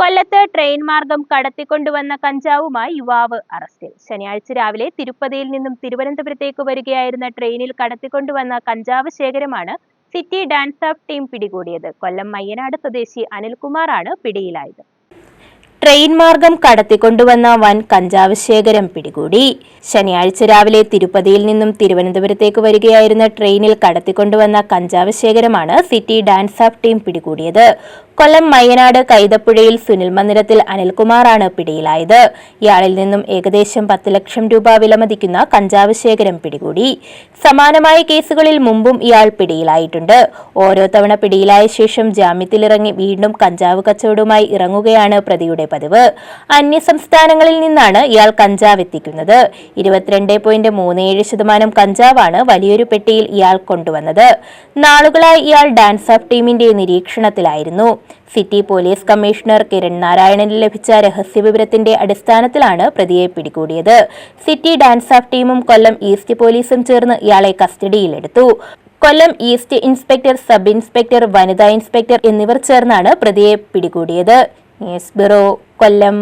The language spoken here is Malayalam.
കൊല്ലത്ത് ട്രെയിൻ മാർഗം കടത്തിക്കൊണ്ടുവന്ന കഞ്ചാവുമായി യുവാവ് അറസ്റ്റിൽ. ശനിയാഴ്ച രാവിലെ തിരുപ്പതിയിൽ നിന്നും തിരുവനന്തപുരത്തേക്ക് വരികയായിരുന്ന ട്രെയിനിൽ കടത്തിക്കൊണ്ടുവന്ന കഞ്ചാവ് ശേഖരമാണ് സിറ്റി ഡാൻസ് ഓഫ് ടീം പിടികൂടിയത്. കൊല്ലം മയ്യനാട് സ്വദേശി അനിൽകുമാറാണ് പിടിയിലായത്. ട്രെയിൻ മാർഗം കടത്തിക്കൊണ്ടുവന്ന വൻ കഞ്ചാവ് ശേഖരം പിടികൂടി. ശനിയാഴ്ച രാവിലെ തിരുപ്പതിയിൽ നിന്നും തിരുവനന്തപുരത്തേക്ക് വരികയായിരുന്ന ട്രെയിനിൽ കടത്തിക്കൊണ്ടുവന്ന കഞ്ചാവ് ശേഖരമാണ് സിറ്റി ഡാൻസ് ഓഫ് ടീം പിടികൂടിയത്. കൊല്ലം മയ്യനാട് കൈതപ്പുഴയിൽ സുനിൽ മന്ദിരത്തിൽ അനിൽകുമാറാണ് പിടിയിലായത്. ഇയാളിൽ നിന്നും ഏകദേശം പത്ത് ലക്ഷം രൂപ വിലമതിക്കുന്ന കഞ്ചാവ് ശേഖരം പിടികൂടി. സമാനമായ കേസുകളിൽ മുമ്പും ഇയാൾ പിടിയിലായിട്ടുണ്ട്. ഓരോ തവണ പിടിയിലായ ശേഷം ജാമ്യത്തിലിറങ്ങി വീണ്ടും കഞ്ചാവ് കച്ചവടവുമായി ഇറങ്ങുകയാണ് പ്രതിയുടെ പതിവ്. അന്യസംസ്ഥാനങ്ങളിൽ നിന്നാണ് ഇയാൾ കഞ്ചാവ് എത്തിക്കുന്നത്. ഇരുപത്തിരണ്ട് പോയിന്റ് മൂന്ന് ഏഴ് ശതമാനം കഞ്ചാവാണ് വലിയൊരു പെട്ടിയിൽ ഇയാൾ കൊണ്ടുവന്നത്. നാളുകളായി ഇയാൾ ഡാൻസ് ഓഫ് ടീമിന്റെ നിരീക്ഷണത്തിലായിരുന്നു. സിറ്റി പോലീസ് കമ്മീഷണർ കിരൺ നാരായണന് ലഭിച്ച രഹസ്യവിവരത്തിന്റെ അടിസ്ഥാനത്തിലാണ് പ്രതിയെ പിടികൂടിയത്. സിറ്റി ഡാൻസ് ഓഫ് ടീമും കൊല്ലം ഈസ്റ്റ് പോലീസും ചേർന്ന് ഇയാളെ കസ്റ്റഡിയിലെടുത്തു. Kollam east inspector sub inspector വനിതാ ഇൻസ്പെക്ടർ എന്നിവർ ചേർന്നാണ് പ്രതിയെ പിടികൂടിയത്. News bureau Kollam.